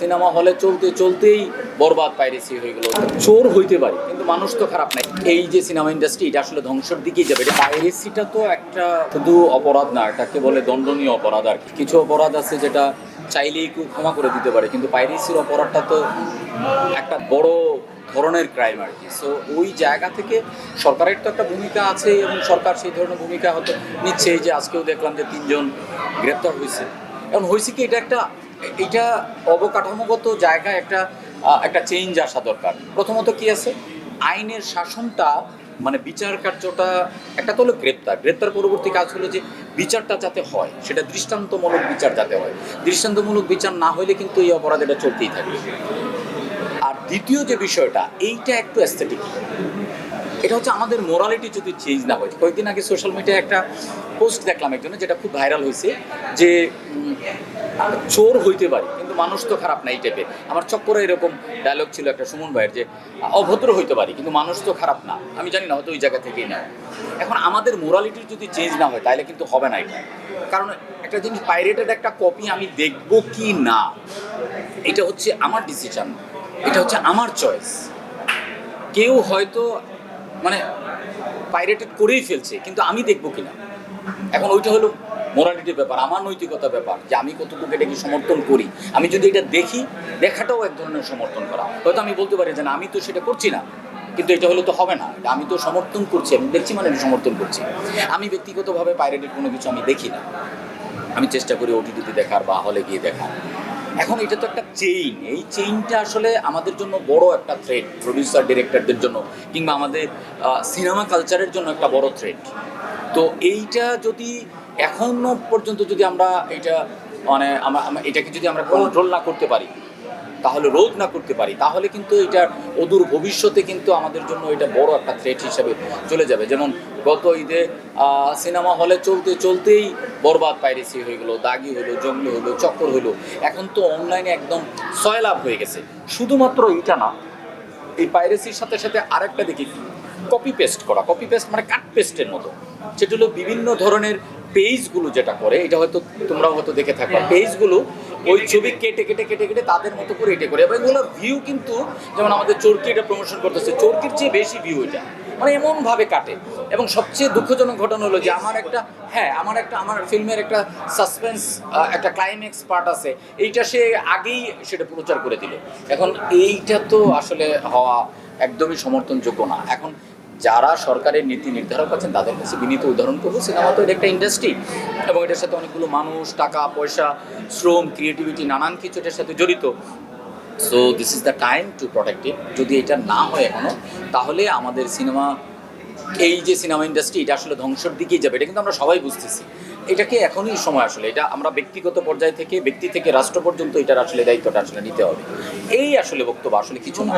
Cinema হলে চলতে চলতেই বরবাদ পাইরেসি হয়ে গেল। চোর হইতে পারে, কিন্তু মানুষ তো খারাপ নাই। এই যে সিনেমা ইন্ডাস্ট্রি এটা আসলে ধ্বংসের দিকেই যাবে। এটা পাইরেসিটা তো একটা শুধু অপরাধ না, এটাকে বলে দণ্ডনীয় অপরাধ আর কিছু অপরাধ আছে যেটা চাইলেই কেউ ক্ষমা করে দিতে পারে, কিন্তু পাইরেসির অপরাধটা তো একটা বড় ধরনের ক্রাইম আর কি। সো ওই জায়গা থেকে সরকারের তো একটা ভূমিকা আছে এবং সরকার সেই ধরনের ভূমিকা হয়তো নিচ্ছে। এই যে আজকেও দেখলাম যে তিনজন গ্রেপ্তার হয়েছে এখন হয়েছে কি এটা একটা এটা অবকাঠামোগত জায়গায় একটা একটা চেঞ্জ আসা দরকার। প্রথমত কি আছে? আইনের শাসনটা মানে বিচার কার্যটা, একটা তো হলো গ্রেপ্তার। গ্রেপ্তার পরবর্তী কাজ হলো যে বিচারটা যাতে হয়, সেটা দৃষ্টান্তমূলক বিচার যাতে হয়। দৃষ্টান্তমূলক বিচার না হলে কিন্তু এই অপরাধ এটা চলতেই থাকবে। আর দ্বিতীয় যে বিষয়টা, এইটা একটু অ্যাস্থেটিক এটা হচ্ছে আমাদের মোরালিটি যদি চেঞ্জ না হয়। কয়েকদিন আগে সোশ্যাল মিডিয়ায় একটা পোস্ট দেখলাম একজনের, যেটা খুব ভাইরাল হয়েছে, যে উম, চোর হইতে পারি কিন্তু মানুষ তো খারাপ না এই টাইপের আমার চক্করে এরকম ডায়লগ ছিল একটা সুমন ভাইয়ের যে অভদ্র হইতে পারি কিন্তু মানুষ তো খারাপ না। আমি জানি না হয়তো ওই জায়গা থেকেই না এখন আমাদের মোরালিটি যদি চেঞ্জ না হয় তাহলে কিন্তু হবে না এটা। কারণ একটা জিনিস পাইরেটেড একটা কপি আমি দেখব কি না এটা হচ্ছে আমার ডিসিশন এটা হচ্ছে আমার চয়েস কেউ হয়তো মানে পাইরেটেড করেই ফেলছে কিন্তু আমি দেখব কিনা। এখন ওইটা হলো মোরালিটির ব্যাপার আমার নৈতিকতা ব্যাপার, যে আমি কতটুকু এটাকে সমর্থন করি। আমি যদি এটা দেখি, দেখাটাও এক ধরনের সমর্থন করা। হয়তো আমি বলতে পারি যে, না, আমি তো সেটা করছি না। কিন্তু এটা হলে তো হবে না। এটা আমি তো সমর্থন করছি, আমি দেখছি মানে আমি সমর্থন করছি। আমি ব্যক্তিগতভাবে পাইরেটেড কোনো কিছু আমি দেখি না। আমি চেষ্টা করি ওটিটিতে দেখার বা হলে গিয়ে দেখার। এখন এটা তো একটা চেইন এই চেইনটা আসলে আমাদের জন্য বড় একটা থ্রেট প্রডিউসার ডিরেক্টরদের জন্য, কিংবা আমাদের সিনেমা কালচারের জন্য একটা বড় থ্রেট তো এইটা যদি এখনও পর্যন্ত যদি আমরা এটা মানে আমরা এটাকে যদি আমরা কন্ট্রোল না করতে পারি, তাহলে রোধ না করতে পারি, তাহলে কিন্তু এটা অদূর ভবিষ্যতে কিন্তু আমাদের জন্য এটা বড় একটা থ্রেট হিসাবে চলে যাবে। যেমন গত ঈদে সিনেমা হলে চলতে চলতেই বরবাদ পাইরেসি হয়ে গেলো, দাগি হলো, জঙ্গলি হলো, চক্কর হলো। এখন তো অনলাইনে একদম সয়লাভ হয়ে গেছে। শুধুমাত্র এইটা না, এই পাইরেসির সাথে সাথে আরেকটা দেখি কপি পেস্ট করা কপি পেস্ট মানে কাট পেস্টের মতো। সেটা হলো বিভিন্ন ধরনের পেজগুলো যেটা করে, এটা হয়তো তোমরাও হয়তো দেখে থাকবা। পেজগুলো ওই ছবি কেটে কেটে কেটে কেটে তাদের মতো করে এটা করে। এবং এগুলো ভিউ কিন্তু যেমন আমাদের চোরকি এটা প্রমোশন করতেছে, চোরকির চেয়ে বেশি ভিউ এটা। মানে এমনভাবে কাটে। এবং সবচেয়ে দুঃখজনক ঘটনা হলো যে আমার একটা হ্যাঁ আমার একটা, আমার ফিল্মের একটা সাসপেন্স একটা ক্লাইম্যাক্স পার্ট আছে। এইটা সে আগেই সেটা প্রচার করে দিল। এখন এইটা তো আসলে হওয়া একদমই সমর্থনযোগ্য না। এখন যারা সরকারের নীতি নির্ধারক আছেন, তাদের কাছে বিনীত উদাহরণ করব, সিনেমা তো এটা একটা ইন্ডাস্ট্রি এবং এটার সাথে অনেকগুলো মানুষ, টাকা, পয়সা, শ্রম ক্রিয়েটিভিটি নানান কিছু এটার সাথে জড়িত। So this is the time to protect it যদি এটা না হয় এখনও, তাহলে আমাদের সিনেমা, এই যে সিনেমা ইন্ডাস্ট্রি এটা আসলে ধ্বংসের দিকেই যাবে। এটা কিন্তু আমরা সবাই বুঝতেছি। এটাকে এখনই সময় আসলে, এটা আমরা ব্যক্তিগত পর্যায় থেকে, ব্যক্তি থেকে রাষ্ট্র পর্যন্ত এটার আসলে দায়িত্বটা আসলে নিতে হবে। এই আসলে বক্তব্য, আসলে কিছু না